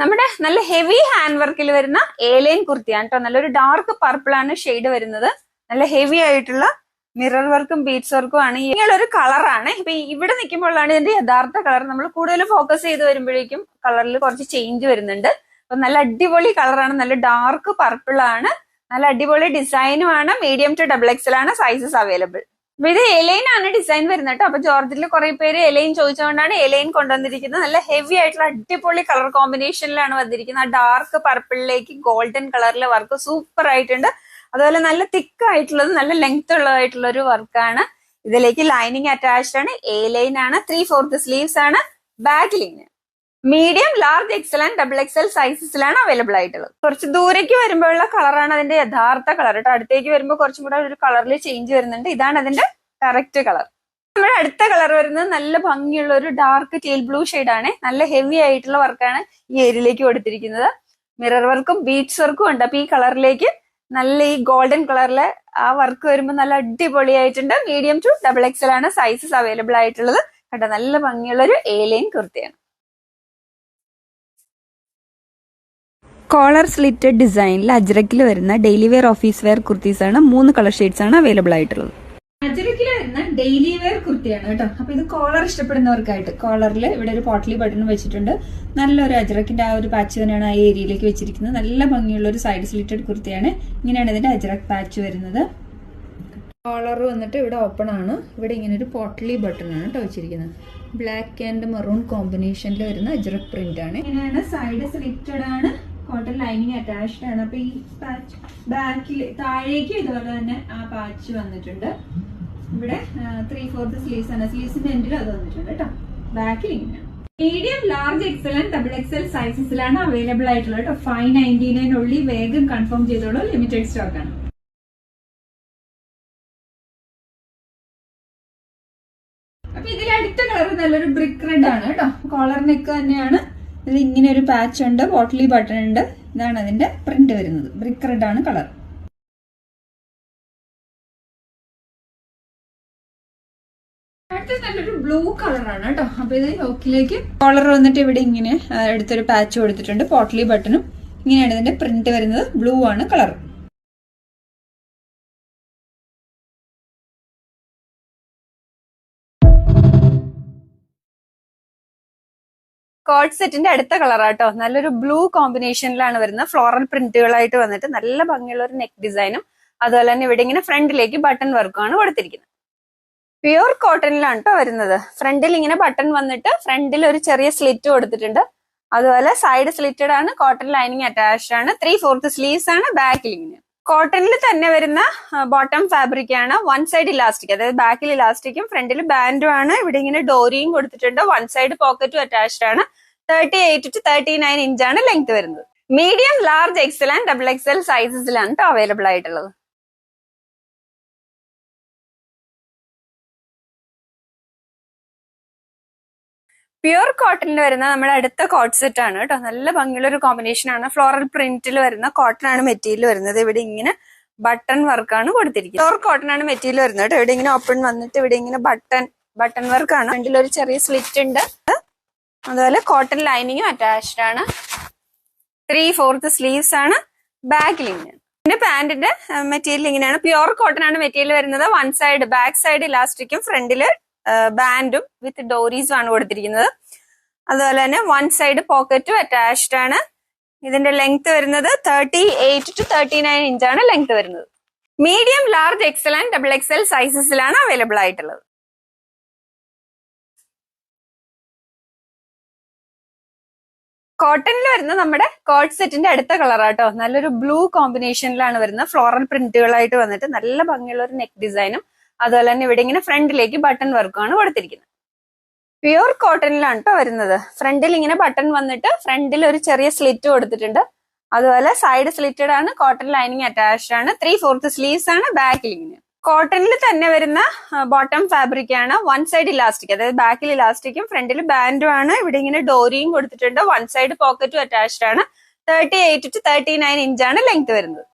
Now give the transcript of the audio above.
നമ്മുടെ നല്ല heavy hand വർക്കിൽ വരുന്ന ഏലൈൻ കുർത്തിയാണ് കേട്ടോ നല്ലൊരു ഡാർക്ക് പർപ്പിൾ ആണ് ഷെയ്ഡ് വരുന്നത്. നല്ല ഹെവി ആയിട്ടുള്ള മിറർ വർക്കും ബീഡ്സ് വർക്കും ആണ്. ഇങ്ങനെയുള്ളൊരു കളറാണ് ഇപ്പൊ ഇവിടെ നിൽക്കുമ്പോഴാണ് ഇതിന്റെ യഥാർത്ഥ കളർ നമ്മൾ കൂടുതൽ ഫോക്കസ് ചെയ്ത് വരുമ്പോഴേക്കും കളറിൽ കുറച്ച് ചേഞ്ച് വരുന്നുണ്ട്. അപ്പൊ നല്ല അടിപൊളി കളറാണ് നല്ല ഡാർക്ക് പർപ്പിൾ ആണ്. നല്ല അടിപൊളി ഡിസൈനും ആണ്. മീഡിയം ടു ഡബിൾ എക്സൽ ആണ് സൈസസ് അവൈലബിൾ ഇത് എലൈൻ ആണ് ഡിസൈൻ വരുന്നത് കേട്ടോ. അപ്പൊ ജോർജിൽ കുറെ പേര് എലൈൻ ചോദിച്ചുകൊണ്ടാണ് എലൈൻ കൊണ്ടുവന്നിരിക്കുന്നത്. നല്ല ഹെവി ആയിട്ടുള്ള അടിപൊളി കളർ കോമ്പിനേഷനിലാണ് വന്നിരിക്കുന്നത്. ആ ഡാർക്ക് പർപ്പിളിലേക്ക് ഗോൾഡൻ കളറിലെ വർക്ക് സൂപ്പർ ആയിട്ടുണ്ട്. അതുപോലെ നല്ല തിക്ക് ആയിട്ടുള്ളത് നല്ല ലെങ്ത് ഉള്ളതായിട്ടുള്ള ഒരു വർക്കാണ്. ഇതിലേക്ക് ലൈനിങ് അറ്റാച്ച്ഡ് ആണ്. എ ലൈൻ ആണ് ത്രീ ഫോർത്ത് സ്ലീവ്സ് ആണ്. Back medium large XL and double XL സൈസസിലാണ് available ആയിട്ടുള്ളത്. കുറച്ച് ദൂരേക്ക് വരുമ്പോഴുള്ള കളറാണ് അതിന്റെ യഥാർത്ഥ കളർ. കേട്ടോ അടുത്തേക്ക് വരുമ്പോൾ കുറച്ചും കൂടെ ഒരു കളറിൽ ചേഞ്ച് വരുന്നുണ്ട്. ഇതാണ് അതിന്റെ കറക്റ്റ് കളർ. നമ്മുടെ അടുത്ത കളർ വരുന്നത് നല്ല ഭംഗിയുള്ള ഒരു ഡാർക്ക് ടീൽ ബ്ലൂ ആണ്. നല്ല ഹെവി ആയിട്ടുള്ള വർക്കാണ് ഈ ഏരിയയിലേക്ക് കൊടുത്തിരിക്കുന്നത്. മിറർ വർക്കും ബീഡ്സ് വർക്കും ഉണ്ട്. അപ്പൊ ഈ കളറിലേക്ക് നല്ല ഈ ഗോൾഡൻ കളറിലെ ആ വർക്ക് വരുമ്പോൾ നല്ല അടിപൊളിയായിട്ടുണ്ട്. മീഡിയം ടു ഡബിൾ എക്സൽ ആണ് സൈസസ് അവൈലബിൾ ആയിട്ടുള്ളത്. കേട്ടോ നല്ല ഭംഗിയുള്ള ഒരു ഏലൈൻ കുർത്തിയാണ്. കോളർ സ്ലിറ്റഡ് ഡിസൈനിൽ അജ്രക്കിൽ വരുന്ന daily wear office wear kurtis ആണ്. മൂന്ന് കളർ ഷെയ്ഡ്സ് ആണ് അവൈലബിൾ ആയിട്ടുള്ളത്. അജ്രക്കിൽ വരുന്ന ഡെയിലി വെയർ കുർത്തിയാണ് കേട്ടോ. അപ്പൊ ഇത് കോളർ ഇഷ്ടപ്പെടുന്നവർക്കായിട്ട് കോളറിൽ ഇവിടെ ഒരു പോട്ടലി ബട്ടൺ വെച്ചിട്ടുണ്ട്. നല്ലൊരു അജ്രക്കിന്റെ ആ ഒരു പാച്ച് തന്നെയാണ് ആ ഏരിയയിലേക്ക് വെച്ചിരിക്കുന്നത്. നല്ല ഭംഗിയുള്ള ഒരു സൈഡ് സ്ലിറ്റഡ് കുർത്തിയാണ്. ഇങ്ങനെയാണ് ഇതിന്റെ അജ്രക് പാച്ച് വരുന്നത്. കോളർ വന്നിട്ട് ഇവിടെ ഓപ്പൺ ആണ്. ഇവിടെ ഇങ്ങനെ ഒരു പോട്ടലി ബട്ടൺ ആണ് കേട്ടോ വെച്ചിരിക്കുന്നത്. ബ്ലാക്ക് ആൻഡ് മെറൂൺ കോമ്പിനേഷനിൽ വരുന്ന അജ്രക് പ്രിന്റ് ആണ്. ഇങ്ങനെയാണ് സൈഡ് സ്ലിറ്റഡ് ആണ്. കോട്ടൺ ലൈനിങ് അറ്റാച്ച്ഡ് ആണ്. അപ്പൊ ഈ പാച്ച് ബാക്കിൽ താഴേക്ക് ഇതുപോലെ തന്നെ ആ പാച്ച് വന്നിട്ടുണ്ട്. ഇവിടെ ത്രീ ഫോർത്ത് സ്ലീവ്സ് ആണ്. സ്ലീവ്സിന്റെ എൻഡിൽ അത് വന്നിട്ടുണ്ട് കേട്ടോ ബാക്കിൽ ഇങ്ങനെ. Medium large XL and double XL സൈസസിലാണ് available ആയിട്ടുള്ളത് കേട്ടോ ഫൈവ് നയന്റി നയൻ ഉള്ളി വേഗം കൺഫേം ചെയ്തോളൂ. ലിമിറ്റഡ് സ്റ്റോക്ക് ആണ്. അപ്പൊ ഇതിൽ അടുത്ത കളർ നല്ലൊരു ബ്രിക്ക് റെഡ് ആണ് കേട്ടോ കോളർ നെക്ക് തന്നെയാണ്. ഇതിൽ ഇങ്ങനെ ഒരു പാച്ച് ഉണ്ട് ബോട്ടിലി ബട്ടൺ ഉണ്ട്. ഇതാണ് അതിന്റെ പ്രിന്റ് വരുന്നത്. ബ്രിക്ക് റെഡ് ആണ് കളർ നല്ലൊരു ബ്ലൂ കളറാണ് കേട്ടോ. അപ്പൊ ഇത് വന്നിട്ട് ഇവിടെ ഇങ്ങനെ എടുത്തൊരു പാച്ച് കൊടുത്തിട്ടുണ്ട്. പോട്ട്ലി ബട്ടണും ഇങ്ങനെയാണ് ഇതിന്റെ പ്രിന്റ് വരുന്നത്. ബ്ലൂ ആണ് കളർ കോഡ് സെറ്റിന്റെ അടുത്ത കളറാട്ടോ. നല്ലൊരു ബ്ലൂ കോമ്പിനേഷനിലാണ് വരുന്നത്. ഫ്ലോറൽ പ്രിന്റുകളായിട്ട് വന്നിട്ട് നല്ല ഭംഗിയുള്ള ഒരു നെക്ക് ഡിസൈനും അതുപോലെ തന്നെ ഇവിടെ ഇങ്ങനെ ഫ്രണ്ടിലേക്ക് ബട്ടൺ വർക്കുമാണ് കൊടുത്തിരിക്കുന്നത്. പ്യുർ കോട്ടണിലാണ് കേട്ടോ വരുന്നത്. ഫ്രണ്ടിൽ ഇങ്ങനെ ബട്ടൺ വന്നിട്ട് ഫ്രണ്ടിൽ ഒരു ചെറിയ സ്ലിറ്റ് കൊടുത്തിട്ടുണ്ട്. അതുപോലെ സൈഡ് സ്ലിറ്റഡ് ആണ് കോട്ടൺ ലൈനിങ് അറ്റാച്ച്ഡ് ആണ് ത്രീ ഫോർത്ത് സ്ലീവ്സ് ആണ് ബാക്കിൽ ഇങ്ങനെ. കോട്ടണിൽ തന്നെ വരുന്ന ബോട്ടം ഫാബ്രിക് ആണ് വൺ സൈഡ് ഇലാസ്റ്റിക് അതായത് ബാക്കിൽ ഇലാസ്റ്റിക്കും ഫ്രണ്ടിൽ ബാൻഡും ആണ്. ഇവിടെ ഇങ്ങനെ ഡോറിയും കൊടുത്തിട്ടുണ്ട്. വൺ സൈഡ് പോക്കറ്റും അറ്റാച്ച്ഡ് ആണ്. Thirty eight to thirty nine ഇഞ്ചാണ് ലെങ്ത് വരുന്നത് medium large XL and double XL സൈസസിലാണ് available ആയിട്ടുള്ളത്. പ്യുർ കോട്ടണിൽ വരുന്ന നമ്മുടെ അടുത്ത കോട്ട് സെറ്റ് ആണ് കേട്ടോ. നല്ല ഭംഗിയുള്ള ഒരു കോമ്പിനേഷൻ ആണ് ഫ്ലോറൽ പ്രിന്റിൽ വരുന്ന കോട്ടൺ ആണ് മെറ്റീരിയൽ വരുന്നത്. ഇവിടെ ഇങ്ങനെ ബട്ടൺ വർക്കാണ് കൊടുത്തിരിക്കുന്നത്. പ്യുർ കോട്ടൺ ആണ് മെറ്റീരിയൽ വരുന്നത് കേട്ടോ. ഇവിടെ ഇങ്ങനെ ഓപ്പൺ വന്നിട്ട് ഇവിടെ ഇങ്ങനെ ബട്ടൺ ബട്ടൺ വർക്കാണ് ഫ്രണ്ടിൽ ഒരു ചെറിയ സ്ലിറ്റ് ഉണ്ട്. അതുപോലെ കോട്ടൺ ലൈനിങ്ങും അറ്റാച്ച്ഡ് ആണ്. ത്രീ ഫോർത്ത് സ്ലീവ്സ് ആണ് ബാക്കിൽ ഇങ്ങനെ. പിന്നെ പാന്റിന്റെ മെറ്റീരിയൽ ഇങ്ങനെയാണ്. പ്യുർ കോട്ടൺ ആണ് മെറ്റീരിയൽ വരുന്നത്. വൺ സൈഡ് ബാക്ക് സൈഡ് ഇലാസ്റ്റിക്കും ഫ്രണ്ടിൽ ബാൻഡും വിത്ത് ഡോറീസും ആണ് കൊടുത്തിരിക്കുന്നത്. അതുപോലെ തന്നെ വൺ സൈഡ് പോക്കറ്റും അറ്റാച്ച്ഡ് ആണ്. ഇതിന്റെ ലെങ്ത് വരുന്നത് thirty eight to thirty nine inch ആണ് ലെങ്ത് വരുന്നത് medium large XL and double XL സൈസസിലാണ് available ആയിട്ടുള്ളത്. കോട്ടണിൽ വരുന്ന നമ്മുടെ കോട്ട് സെറ്റിന്റെ അടുത്ത കളറാട്ടോ നല്ലൊരു ബ്ലൂ കോമ്പിനേഷനിലാണ് വരുന്നത് ഫ്ലോറൽ പ്രിന്റുകളായിട്ട് വന്നിട്ട് നല്ല ഭംഗിയുള്ള ഒരു നെക്ക് ഡിസൈനും അതുപോലെ തന്നെ ഇവിടെ ഇങ്ങനെ ഫ്രണ്ടിലേക്ക് ബട്ടൺ വർക്കുമാണ് കൊടുത്തിരിക്കുന്നത്. പ്യുർ കോട്ടണിലാണ് കേട്ടോ വരുന്നത്. ഫ്രണ്ടിൽ ഇങ്ങനെ ബട്ടൺ വന്നിട്ട് ഫ്രണ്ടിൽ ഒരു ചെറിയ സ്ലിറ്റ് കൊടുത്തിട്ടുണ്ട്. അതുപോലെ സൈഡ് സ്ലിറ്റഡ് ആണ് കോട്ടൺ ലൈനിങ് അറ്റാച്ച്ഡ് ആണ് ത്രീ ഫോർത്ത് സ്ലീവ്സ് ആണ് ബാക്കിൽ ഇങ്ങനെ. കോട്ടണിൽ തന്നെ വരുന്ന ബോട്ടം ഫാബ്രിക് ആണ് വൺ സൈഡ് ഇലാസ്റ്റിക് അതായത് ബാക്കിൽ ഇലാസ്റ്റിക്കും ഫ്രണ്ടിൽ ബാൻഡും ആണ്. ഇവിടെ ഇങ്ങനെ ഡോറിയും കൊടുത്തിട്ടുണ്ട്. വൺ സൈഡ് പോക്കറ്റും അറ്റാച്ച്ഡ് ആണ്. Thirty eight to thirty nine ഇഞ്ചാണ് ലെങ്ത് വരുന്നത്.